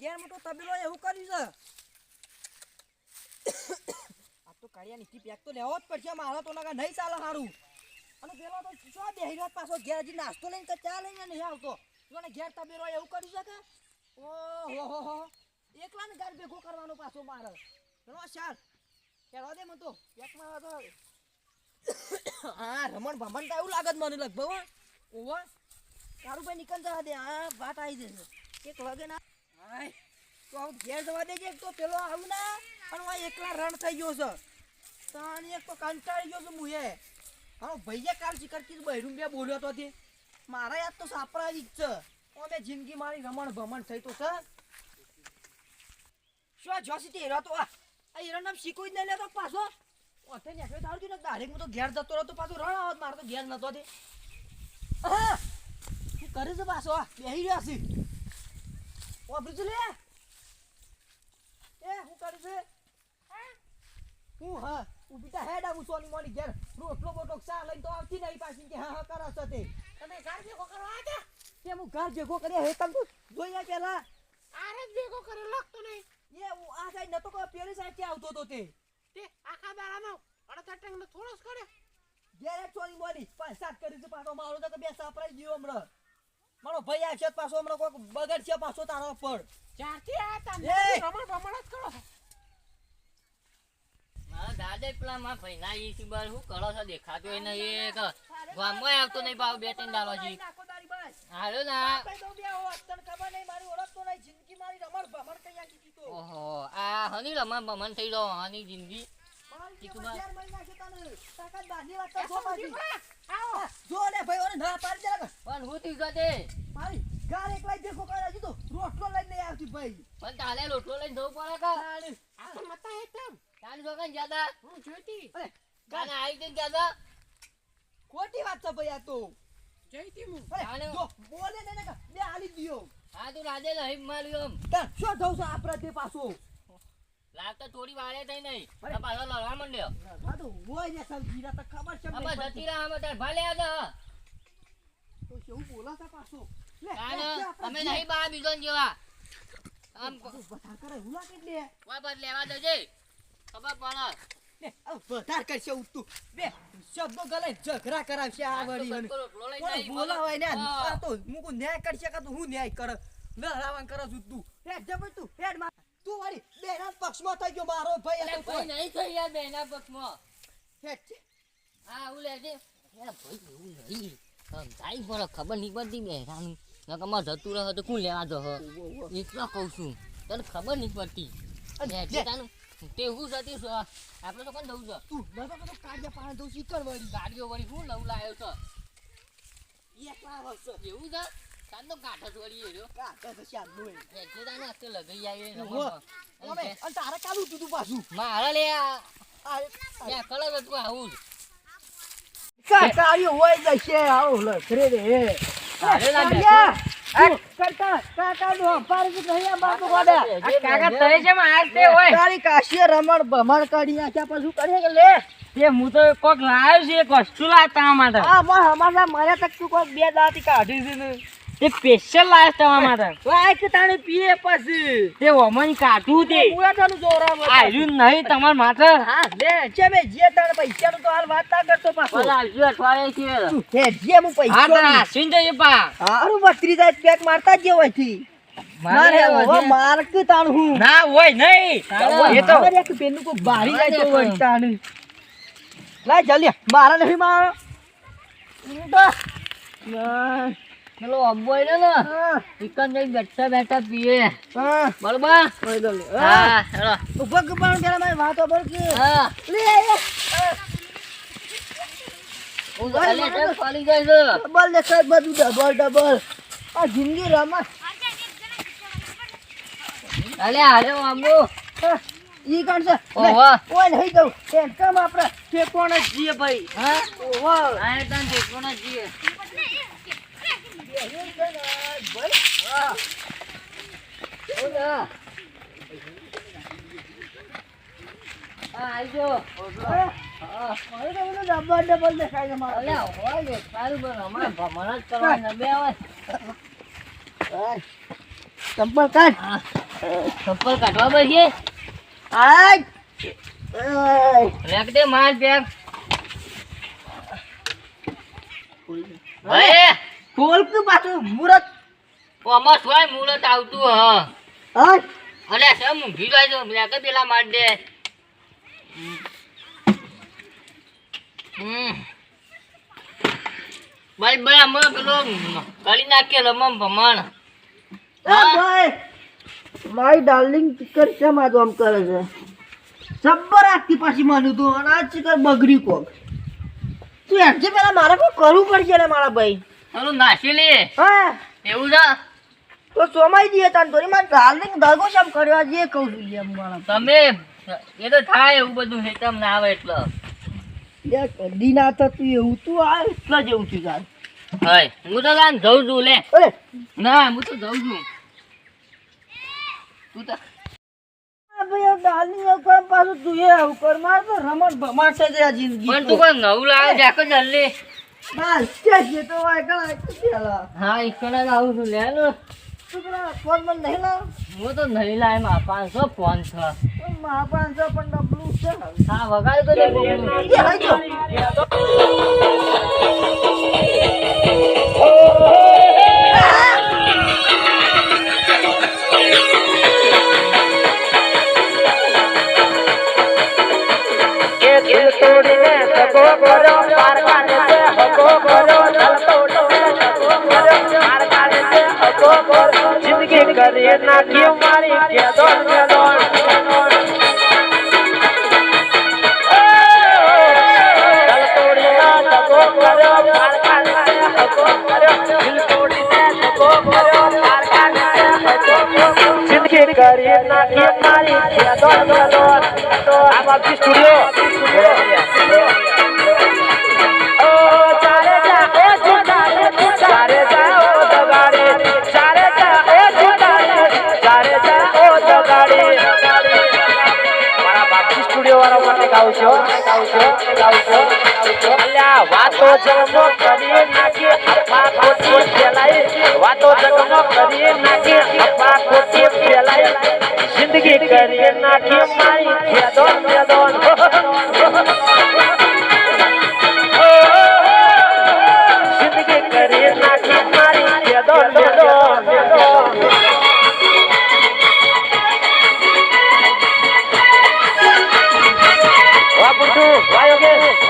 ઘેર મોટો તબેલો એવું કર્યું છે. આ તો કાળિયા નીચી પેક તો લેવો જ પડશે મારો તો નાગા નહીં ચાલે સારું અને પેલો તો શું બેહી રહ્યો પાછો ઘેર હજી નાસ્તો લઈને ચા લઈને નહીં આવતો. જોને ઘેર તબેલો એવું કર્યું છે કે, ઓહો, હો હો એકલા ને ઘર ભેગો કરવાનો પાછો મારે. પેલો શાર કેળવા દે મને તો, પેકમાં તો હા રમણ ભમણ તો એવું લાગત મને લગભગ, હો. ઓહો. તારું ભાઈ નીકળ જવા દે હા વાત આવી જશે. એક વાગે ના હાય તો આવું ઘેર જવા દેજે તો પેલો આવું ના, અને એકલા રણ થઈ ગયો છે. તાણી એક તો કંટાળી ગયો છું હું હા. ભાઈએ કાલ શિકરથી બહેરું બે બોલ્યો તો તે. મારા યાદ તો સાપરા છે. અમે જિંદગી મારી રમણ ભમણ થઈ તો છે. શું જોસી તે આ હેરો નામ શીખવું જ નહીં લેતો પાછો. ઓથે નેકળે તો આવતી ને ડાયરેક્ટ હું તો ઘેર જતો રહ્યો પાછો. રણ આવત મારે તો ઘેર નતો તે. હા, શું કરે છે પાછો? બેહી રહ્યો છે. વાપરી લે એ શું કરે છે હું હા ઊભી તા હેડ આવું સોની મોની ઘેર રોટલો બોટલો ચા લઈને તો આવતી નહીં પાછી કે હા હા કરો છો તે તમે ઘર ભેગો કરવા આવ્યા કે હું ઘર ભેગો કર્યા હે તમ જોયા પેલા આરે જ ભેગો કર્યો લાગતો નહીં એ હું આ સાઈડ નતો કોઈ પેલી સાઈડથી આવતો તો તે તે આખા દાડામાં અડધા ટંગનો થોડો જ કરે ઘેર સોની મોની પાંચ સાત કરી છે પાછો મારો તો બે સાપરાઈ ગયો હમણાં મારો ભાઈ આવશે તો પાછો હમણાં કોઈક બગડશે પાછો તારો પર. ચારથી આ તમે? એ! રમણ ભમણ જ કરો મારા દાદા પેલા માં ભાઈના ઈ સી બાર શું કરો છો? દેખાતો એને એક. ગામમાં આવતો નહીં ભાવ બે ત્રણ દાડો જી. હાલો ના. કઈ દઉં બે હોત, તને ખબર નહીં મારી ઓળખતો નહીં. જિંદગી મારી રમણ ભમણ કઈ આખી તી તો. ઓહો આ હની રમણ ભમણ થઈ ગયો હની જિંદગી. રોટલો લઈને આવતી ભાઈ. પણ તાલે લોટલો લઈને જવું પડે કા? તાળી. આ તો મતા હે તેમ. તાન જો જ્યાદા. હું જોઈતી. અરે, તાને આવી જઈને જ્યાદા. ખોટી વાત છે ભાઈ આ તો. જોઈતી હું. જો બોલે ને ને કે બે દ્યો. હા તું રાજે નહીં માર્યું એમ. તાર શું થયું છે આપણા તે પાછો? લાગતા થોડી વાળે થઈ નહીં. અરે. પાછો લડવા માંડ્યો. આ તો હોય ને સબ્જી તો ખબર છે આ નહીં બસ પડતી. જતી રહ્યા અમે તાર ભાલે આજા તો. કેવું બોલા છે પાછો? લે, તાને લે, લે, આપણે અમે નહીં બા બીજો જેવા. આમ વધાર કરે એવું લાગે કોઈ બસ લેવા દેજે ખબર પડે. વધાર કરશે ઉઠતું બે શબ્દો ગલે ઝઘડા કરાવશે આ વળી બોલાવાય ને આ તો મુકુ ન્યાય કરશે કે તો હું ન્યાય કરે લડાવાન કરે છું તું. હેડ જબર તું હેડ તું વળી બેના પક્ષમાં થઈ ગયો મારો ભાઈ એટલે કોઈ નહીં થઈ યાર બેના પક્ષમાં. છે. હા આવું લેજે ભાઈ એવું નહીં. સમજાય પણ ખબર નહીં પડતી બેરાનું. નકર જતું રહે તો કોણ લેવા જહ એટલા કહું છું તને ખબર નહીં પડતી. તે હું જતી છે આપણે તો કોણ દઉં છો? તું કતો કાઢ્યા પાણી દઉં શીકર વળી. ગાડીઓ વળી હું લઉં લાવ્યો છો? એવું છે? તાન તો કાઢા જ વળી એર્યો તો શામનું લેજે તાને અત્યારે લગાઈ આવી ઓહો. ઓમે અને તારે કાલું તું તું પાછું મારા લે આ આ બે કલર આવું જ કાકાયો હોય જશે આવો લખરે રે અરે ના કાકા કાકા કાકા નો અપાર કે નહીં બાપુ ગોડા કાકા તય છે માં હોય તારી કાશીએ રમણ ભમણ કાઢી નાખ્યા પાછું કરે કે લે એ હું તો કોક લાવ્યો છે એક વસ્તુ લાવતા માટે આ માં હમારા મારા તક તું કોક બે દાતી કાઢી છે ને તે સ્પેશિયલ લાવ્યો તમારા માટે. વાય કે તાણે પીએ પછી. તે ઓમન કાઢું તે. મુયા જોરામ આયું નહીં તમારા માટે. હા લે છે મે જે તારે પૈસાનું તો હાલ વાત ના કરતો પાછો. આવજો અઠવાડિયે છે. હે જે હું હા પૈસા તો આસીન જઈએ પા હારું બત્રી જાય પેક મારતા જ હોયથી મારે ઓ માર્ક તાણ હું. ના હોય નહીં. એ તો એક પેનનું કો બારી જાય તો હોય તાણ. લાય જલ્દી મારા નહીં મારો. હું તો ના, પેલો અબ્બોય ને ને ચિકન જઈ બેઠા બેઠા પીએ બરોબર. હા, હેલો. ઊભો કે પણ મારી વાતો બોલ કે. હા. લે ડબલ દેખાય બધું ડબલ ડબલ. આ જિંદગી રમત. અલે હારે આંબો ઈ કોણ છે? ઓય નહીં દઉં કેમ આપણે? ઠેકોણ જ જીએ ભાઈ. હા? ઓહો. આ તને કોણ જીએ ને જ. ચંપલ કાઢ કાઢવા બેસીએ આય લેક દે માર બેગ ભાઈ ખોલ કે પાછું મુરત. આમાં શું મુરત આવતું હ. અલે સમ ઊંઘી જાય તો કે પેલા માર દે. ભાઈ ભાઈ અમે પેલો કરી નાખીએ રમમ ભમણ. મારી ડાર્લિંગ ચિકન શેમ આ આમ કરે છે? સબર આખી પાછી માન્યું તું અને આ ચિકન બગડી કોક. તું છે પેલા મારે કોઈ કરવું પડશે ને મારા ભાઈ? ચાલો નાસી લે. એવું છે? તો સોમાઈ દઈએ તાન થોડી મારે ડાર્લિંગ દગો શેમ કર્યો આજે કહું છું લે મારા તમે એ તો થાય એવું બધું હેતમ ના આવે એટલે. લે કદી ના થતું એવું તું આ એટલા જેવું છું તાર હાય હું તો કાન જઉં છું લે. ના હું તો જઉં છું. તું તો ભાઈ આ ડાર્લિંગ પાછું તું રમણ ભમાટ છે આ જિંદગી પણ તું. કોઈ નવું લાવે જાકો જલ્દી. બસ કે તો વાય કલા પેલા હા ઈકડા આવું છું લે લો. તું ફોનમાં નહીં લાવ. હું તો નહીં લાયમાં પાંચસો ફોન છે. મારા પાંચસો પણ ડબલું છે. હા વગાડ તો. કર્યો પાર કાઢીને હગો કર્યો. જિંદગી કરી નાખી મારી કેદોન કેદોન. આ બાપજી સ્ટુડિયો. વાળા માટે ગાઉ છો. ગાઉ છો ગાઉ છો અલ્યા, વાતો જન્મો કરીએ નાખી અફા ખોટી ફેલાઈ વાતો જન્મો કરીએ નાખી અફા ખોટી ફેલાઈ જિંદગી કરીએ નાખી મારી ખેદો ખેદોન লাগে